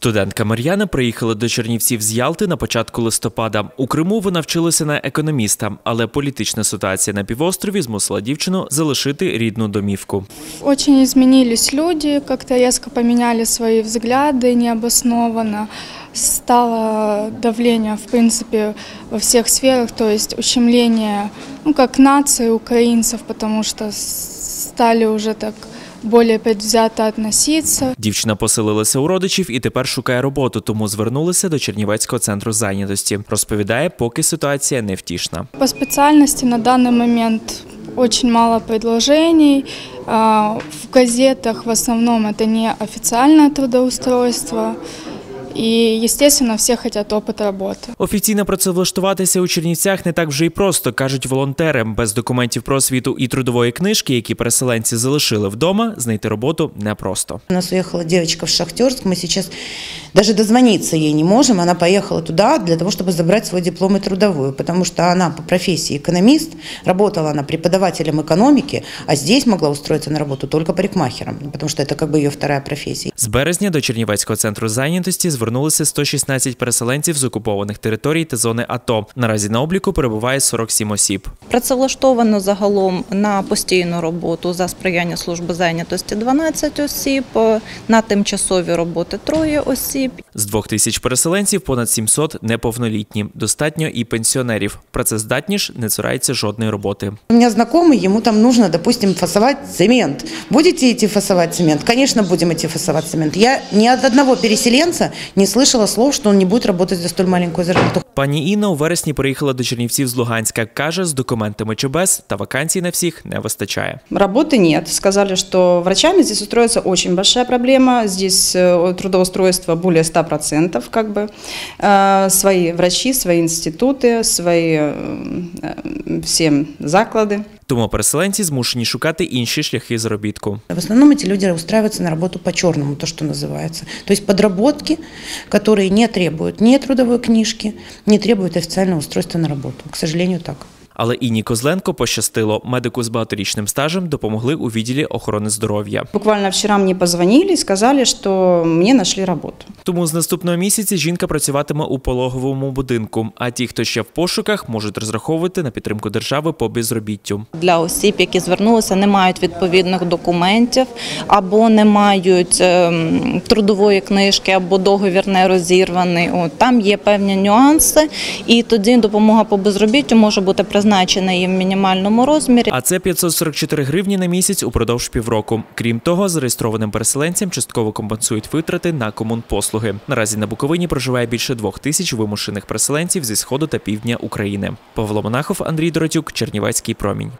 Студентка Мар'яна приїхала до Чернівців з Ялти на початку листопада. У Криму вона вчилася на економіста, але політична ситуація на півострові змусила дівчину залишити рідну домівку. Очень изменились люди, как-то резко поменяли свои взгляды необоснованно. Стало давление, в принципе, во всех сферах, то есть ущемление, ну, как нации украинцев, потому что стали уже так более предвзято относиться. Дівчина поселилася у родичів і тепер шукає роботу, тому звернулася до Чернівецького центру зайнятості. Розповідає, поки ситуація невтішна. По спеціальності на даний момент очень мало предложений. В газетах в основном это не официальное трудоустройство. И, естественно, все хотят опыт работы. Офіційно працевлаштуватися у Чернівцях не так вже й просто, кажуть волонтери. Без документів про освіту і трудової книжки, які переселенці залишили вдома, знайти роботу непросто. У нас уехала девочка в Шахтерск, мы сейчас даже дозвониться ей не можем. Она поехала туда для того, чтобы забрать свой диплом и трудовую, потому что она по профессии экономист, работала она преподавателем экономики, а здесь могла устроиться на работу только парикмахером, потому что это как бы ее вторая профессия. З березня до Чернівецького центру зайнятості звернулися 116 переселенців з окупованих територій та зони АТО. Наразі на обліку перебуває 47 осіб. Працевлаштовано загалом на постійну роботу за сприяння служби зайнятості 12 осіб, на тимчасові роботи троє осіб. З двох тисяч переселенців понад 700 неповнолітні. Достатньо і пенсіонерів. Працездатні ж не цураються жодної роботи. У меня знакомый, ему там нужно, допустим, фасовать цемент. Будете идти фасовать цемент? Конечно, будем идти фасовать цемент. Я ни от одного переселенца не слышала слов, что он не будет работать за столь маленькую зарплату. Пані Інна у вересні приїхала до Чернівців з Луганська. Каже, з документами чи без, та вакансій на всіх не вистачає. Работы нет. Сказали, что врачами здесь устроиться очень большая проблема. Здесь э, трудоустройство более 100%. Как бы. Э, Свои врачи, свои институты, свои э, э, все заклады. Тому переселенці змушені шукати інші шляхи заробітку. В основном эти люди устраиваются на работу по-черному, то, что называется. То есть подработки, которые не требуют ни трудовой книжки, не требуют официального устройства на работу. К сожалению, так. Але Інні Козленко пощастило. Медику з багаторічним стажем допомогли у відділі охорони здоров'я. Буквально вчера мне позвонили и сказали, что мне нашли работу. Тому з наступного місяця жінка працюватиме у пологовому будинку. А ті, хто ще в пошуках, можуть розраховувати на підтримку держави по безробіттю. Для осіб, які звернулися, не мають відповідних документів або не мають ем, трудової книжки, або договір не розірваний. От, там є певні нюанси, і тоді допомога по безробіттю може бути призначена їм в мінімальному розмірі. А це 544 гривні на місяць упродовж півроку. Крім того, зареєстрованим переселенцям частково компенсують витрати на комунпослуги. Наразі на Буковині проживає більше двох тисяч вимушених переселенців зі сходу та півдня України. Павло Монахов, Андрій Доротюк, Чернівецький промінь.